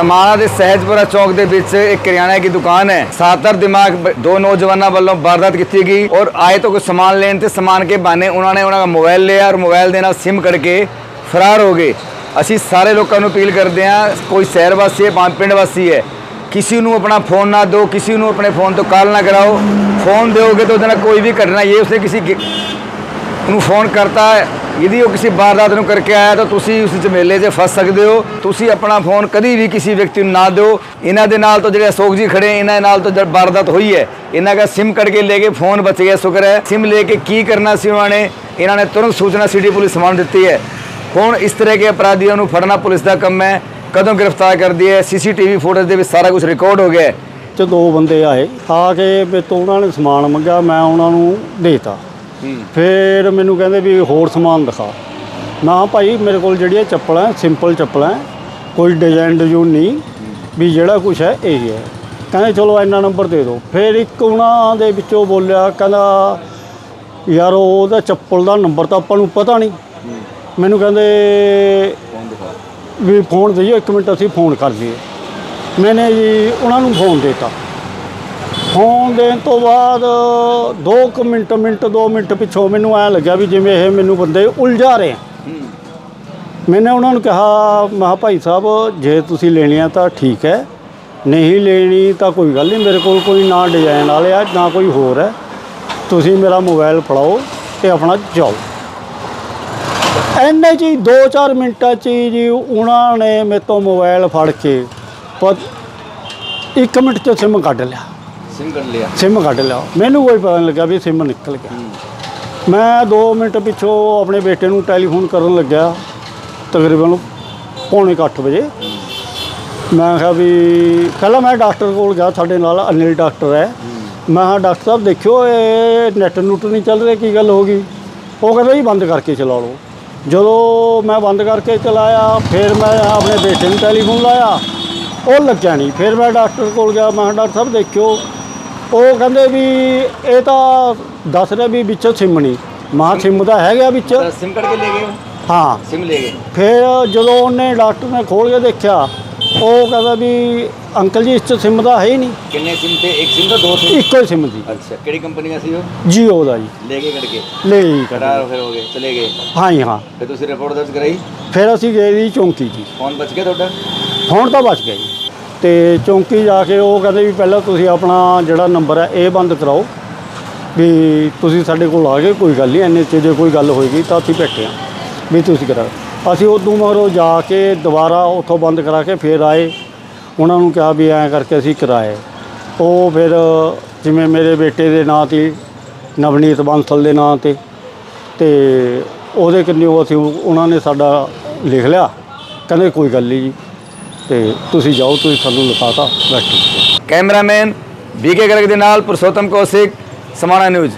ਸਮਾਣਾ ਦੇ ਸਹਿਜਪੁਰਾ ਚੌਕ ਦੇ ਵਿੱਚ ਇੱਕ ਕਰਿਆਨਾ ਦੀ ਦੁਕਾਨ ਹੈ। ਸਾਤਰ ਦਿਮਾਗ ਦੋ ਨੌਜਵਾਨਾਂ ਵੱਲੋਂ ਵਾਰਦਾਤ ਕੀਤੀ ਗਈ ਔਰ ਆਏ ਤੋਂ ਕੋਈ ਸਮਾਨ ਲੈਣ ਤੇ ਸਮਾਨ ਕੇ ਬਾਨੇ ਉਹਨਾਂ ਨੇ ਉਹਨਾਂ ਦਾ ਮੋਬਾਈਲ ਲਿਆ ਔਰ ਮੋਬਾਈਲ ਦੇ ਨਾਲ ਸਿਮ ਕੱਢ ਕੇ ਫਰਾਰ ਹੋ ਗਏ। ਅਸੀਂ ਸਾਰੇ ਲੋਕਾਂ ਨੂੰ ਅਪੀਲ ਕਰਦੇ ਹਾਂ, ਕੋਈ ਸ਼ਹਿਰ ਵਾਸੀ ਹੈ ਭਾਵੇਂ ਪਿੰਡ ਵਾਸੀ ਹੈ, ਕਿਸੇ ਨੂੰ ਆਪਣਾ ਫੋਨ ਨਾ ਦਿਓ, ਕਿਸੇ ਨੂੰ ਆਪਣੇ ਫੋਨ ਤੋਂ ਕਾਲ ਨਾ ਕਰਾਓ। ਫੋਨ ਦਿਓਗੇ ਤਾਂ ਉਹਦੇ ਨਾਲ ਕੋਈ ਵੀ ਘਟਨਾ, ਇਹ ਉਸਨੇ ਕਿਸੇ ਨੂੰ ਫੋਨ ਕਰਤਾ ਹੈ ਯਦि ਉਹ ਕਿਸੇ ਵਾਰਦਾਤ ਨੂੰ ਕਰਕੇ ਆਇਆ ਤਾਂ ਤੁਸੀਂ ਉਸ ਝਮੇਲੇ 'ਚ ਫਸ ਸਕਦੇ ਹੋ ਤੁਸੀਂ ਆਪਣਾ ਫੋਨ ਕਦੀ ਵੀ ਕਿਸੇ ਵਿਅਕਤੀ ਨੂੰ ਨਾ ਦਿਓ ਇਹਨਾਂ ਦੇ ਨਾਲ ਤੋਂ ਜਿਹੜੇ ਅਸ਼ੋਕ ਜੀ ਖੜੇ ਇਹਨਾਂ ਨਾਲ ਤੋਂ ਜਦ ਵਾਰਦਾਤ ਹੋਈ ਹੈ ਇਹਨਾਂ ਦਾ ਸਿਮ ਕੱਢ ਕੇ ਲੈ ਕੇ ਫੋਨ ਬਚ ਗਿਆ ਸ਼ੁਕਰ ਹੈ ਸਿਮ ਲੈ ਕੇ ਕੀ ਕਰਨਾ ਸੀ ਉਹਨਾਂ ਨੇ ਇਹਨਾਂ ਨੇ ਤੁਰੰਤ ਸੂਚਨਾ ਸਿਟੀ ਪੁਲਿਸ ਸਮਾਨ ਦਿੱਤੀ ਹੈ ਹੁਣ ਇਸ ਤਰ੍ਹਾਂ ਦੇ ਅਪਰਾਧੀਆਂ ਨੂੰ ਫੜਨਾ ਪੁਲਿਸ ਦਾ ਕੰਮ ਹੈ ਕਦੋਂ ਗ੍ਰਿਫਤਾਰ ਕਰਦੀ ਹੈ ਸੀਸੀਟੀਵੀ ਫੁਟੇਜ ਦੇ ਵਿੱਚ ਸਾਰਾ ਕੁਝ ਰਿਕਾਰਡ ਹੋ ਗਿਆ ਹੈ ਚ ਦੋ ਬੰਦੇ ਆਏ ਆ ਕੇ ਮੇਰੇ ਤੋਂ ਉਹਨਾਂ ਨੇ ਸਮਾਨ ਮੰਗਿਆ ਮੈਂ ਉਹਨਾਂ ਨੂੰ ਦੇਤਾ ਫਿਰ ਮੈਨੂੰ ਕਹਿੰਦੇ ਵੀ ਹੋਰ ਸਮਾਨ ਦਿਖਾ। ਨਾ ਭਾਈ ਮੇਰੇ ਕੋਲ ਜਿਹੜੀਆਂ ਚੱਪਲਾਂ ਸਿੰਪਲ ਚੱਪਲਾਂ ਕੋਈ ਡਿਜ਼ਾਈਨ ਡਿਜ਼ੂਨ ਨਹੀਂ, ਵੀ ਜਿਹੜਾ ਕੁਝ ਹੈ ਇਹ ਹੈ ਕਹਿੰਦੇ ਚਲੋ ਇੰਨਾ ਨੰਬਰ ਦੇ ਦਿਓ। ਫਿਰ ਇੱਕ ਉਹਨਾਂ ਦੇ ਵਿੱਚੋਂ ਬੋਲਿਆ, ਕਹਿੰਦਾ, ਯਾਰ ਉਹਦਾ ਚੱਪਲ ਦਾ ਨੰਬਰ ਤਾਂ ਆਪਾਂ ਨੂੰ ਪਤਾ ਨਹੀਂ। ਮੈਨੂੰ ਕਹਿੰਦੇ, ਵੀ ਫੋਨ ਦਈਓ ਇੱਕ ਮਿੰਟ ਅਸੀਂ ਫੋਨ ਕਰ ਲਈਏ। ਮੈਨੇ ਜੀ ਉਹਨਾਂ ਨੂੰ ਫੋਨ ਦਿੱਤਾ। ਫੋਨ ਦੇਣ ਤੋਂ ਬਾਅਦ 2 ਕੁ ਮਿੰਟ ਮਿੰਟ 2 ਮਿੰਟ ਪਿੱਛੋਂ ਮੈਨੂੰ ਐ ਲੱਗਿਆ ਵੀ ਜਿਵੇਂ ਇਹ ਮੈਨੂੰ ਬੰਦੇ ਉਲਝਾ ਰਹੇ ਆ। ਮੈਨੇ ਉਹਨਾਂ ਨੂੰ ਕਿਹਾ, ਮੈਂ ਭਾਈ ਸਾਹਿਬ, ਜੇ ਤੁਸੀਂ ਲੈਣੀ ਆ ਤਾਂ ਠੀਕ ਹੈ, ਨਹੀਂ ਲੈਣੀ ਤਾਂ ਕੋਈ ਗੱਲ ਨਹੀਂ, ਮੇਰੇ ਕੋਲ ਕੋਈ ਨਾ ਡਿਜ਼ਾਈਨ ਵਾਲੇ ਆ, ਨਾ ਕੋਈ ਹੋਰ ਹੈ। ਤੁਸੀਂ ਮੇਰਾ ਮੋਬਾਈਲ ਫੜਾਓ ਤੇ ਆਪਣਾ ਜਾਓ। ਐਨੇ ਜੀ 2-4 ਮਿੰਟਾਂ ਚ ਹੀ ਜੀ ਉਹਨਾਂ ਨੇ ਮੇਰੇ ਤੋਂ ਮੋਬਾਈਲ ਫੜ ਕੇ ਪਰ ਇੱਕ ਮਿੰਟ ਚ ਸਿਮ ਕੱਢ ਲਿਆ। ਸਿਮ ਕੱਢ ਲਿਆ। ਸਿਮ ਕੱਢ ਲਿਆ। ਮੈਨੂੰ ਕੋਈ ਪਤਾ ਨਹੀਂ ਲੱਗਾ ਵੀ ਸਿਮ ਨਿਕਲ ਗਿਆ। ਮੈਂ 2 ਮਿੰਟ ਪਿੱਛੋਂ ਆਪਣੇ ਬੇਟੇ ਨੂੰ ਟੈਲੀਫੋਨ ਕਰਨ ਲੱਗਿਆ ਤਕਰੀਬਨ ਪੌਣੇ ਕੁ ਅੱਠ ਵਜੇ। ਮੈਂ ਕਿਹਾ ਵੀ ਪਹਿਲਾਂ ਮੈਂ ਡਾਕਟਰ ਕੋਲ ਗਿਆ ਸਾਡੇ ਨਾਲ ਅਨਿਲ ਡਾਕਟਰ ਹੈ। ਮੈਂ ਕਿਹਾ ਡਾਕਟਰ ਸਾਹਿਬ ਦੇਖਿਓ ਇਹ ਨੈਟ ਨੂਟ ਨਹੀਂ ਚੱਲ ਰਿਹਾ ਕੀ ਗੱਲ ਹੋ ਗਈ? ਉਹ ਕਹਿੰਦਾ ਜੀ ਬੰਦ ਕਰਕੇ ਚਲਾ ਲਓ। ਜਦੋਂ ਮੈਂ ਬੰਦ ਕਰਕੇ ਚਲਾਇਆ ਫਿਰ ਮੈਂ ਆਪਣੇ ਬੇਟੇ ਨੂੰ ਟੈਲੀਫੋਨ ਲਾਇਆ। ਉਹ ਲੱਗਿਆ ਨਹੀਂ ਫਿਰ ਮੈਂ ਡਾਕਟਰ ਕੋਲ ਗਿਆ। ਮੈਂ ਕਿਹਾ ਡਾਕਟਰ ਸਾਹਿਬ ਦੇਖਿਓ ਉਹ ਕਹਿੰਦੇ ਵੀ ਇਹ ਤਾਂ ਦੱਸ ਰਿਹਾ ਵੀ ਵਿੱਚ ਸਿਮ ਨਹੀਂ ਮਾਂ ਸਿਮ ਤਾਂ ਹੈਗਾ ਵਿੱਚ। ਸਿਮ ਕੱਢ ਕੇ ਲੈ ਗਏ ਹਾਂ? ਸਿਮ ਲੈ ਗਏ। ਫਿਰ ਜਦੋਂ ਉਹਨੇ ਡਾਕਟਰ ਨੇ ਖੋਲ ਕੇ ਦੇਖਿਆ ਉਹ ਕਹਿੰਦਾ ਵੀ ਅੰਕਲ ਜੀ ਇਸ 'ਚ ਸਿਮ ਤਾਂ ਹੈ ਹੀ ਨਹੀਂ। ਕਿੰਨੇ ਸਿਮ ਤੇ? ਇੱਕ ਸਿਮ ਤਾਂ ਦੋ ਇੱਕੋ ਹੀ ਸਿਮ ਦੀ। ਅੱਛਾ ਕਿਹੜੀ ਕੰਪਨੀ ਦਾ ਸੀ ਉਹ? ਜੀਓ ਦਾ ਜੀ। ਲੈ ਕੇ ਕੱਢ ਕੇ ਲੈ ਹੀ ਕਰ ਕਰਾਰ ਫਿਰ ਹੋ ਗਏ ਚਲੇ ਗਏ। ਹਾਂ ਜੀ ਹਾਂ। ਫਿਰ ਤੁਸੀਂ ਰਿਪੋਰਟ ਦਰਜ ਕਰਾਈ? ਫਿਰ ਅਸੀਂ ਗਏ ਜੀ ਚੌਂਕੀ ਜੀ। ਫੋਨ ਬਚ ਗਿਆ ਤੁਹਾਡਾ? ਹੁਣ ਤਾਂ ਬਚ ਗਿਆ ਜੀ। ਤੇ ਚੌਂਕੀ ਜਾ ਕੇ ਉਹ ਕਹਿੰਦੇ ਵੀ ਪਹਿਲਾਂ ਤੁਸੀਂ ਆਪਣਾ ਜਿਹੜਾ ਨੰਬਰ ਹੈ ਇਹ ਬੰਦ ਕਰਾਓ ਵੀ ਤੁਸੀਂ ਸਾਡੇ ਕੋਲ ਆ ਗਏ, ਕੋਈ ਗੱਲ ਨਹੀਂ ਐਨੇ 'ਚ ਜੇ ਕੋਈ ਗੱਲ ਹੋਏਗੀ ਤਾਂ ਅਸੀਂ ਬੈਠੇ ਹਾਂ ਵੀ ਤੁਸੀਂ ਕਰਾ ਅਸੀਂ ਉਦੋਂ ਮਗਰੋਂ ਜਾ ਕੇ ਦੁਬਾਰਾ ਉੱਥੋਂ ਬੰਦ ਕਰਾ ਕੇ ਫਿਰ ਆਏ। ਉਹਨਾਂ ਨੂੰ ਕਿਹਾ ਵੀ ਐਂ ਕਰਕੇ ਅਸੀਂ ਕਰਾਏ। ਉਹ ਫਿਰ ਜਿਵੇਂ ਮੇਰੇ ਬੇਟੇ ਦੇ ਨਾਂ ਤੇ, ਨਵਨੀਤ ਬਾਂਸਲ ਦੇ ਨਾਂ ਤੇ ਤੇ ਉਹਦੇ ਕਿੰਨੇ ਉਹ ਅਸੀਂ, ਉਹਨਾਂ ਨੇ ਸਾਡਾ ਲਿਖ ਲਿਆ। ਕਹਿੰਦੇ ਕੋਈ ਗੱਲ ਨਹੀਂ ਜੀ। ਤੇ ਤੁਸੀਂ ਜਾਓ, ਤੁਸੀਂ ਸਾਨੂੰ ਲਿਖਾਤਾ ਬੈਠੋ ਕੈਮਰਾਮੈਨ ਬੀਕੇ ਗਰਗ ਦੇ ਨਾਲ ਪੁਰਸ਼ੋਤਮ ਕੌਸ਼ਿਕ, ਸਮਾਣਾ ਨਿਊਜ਼।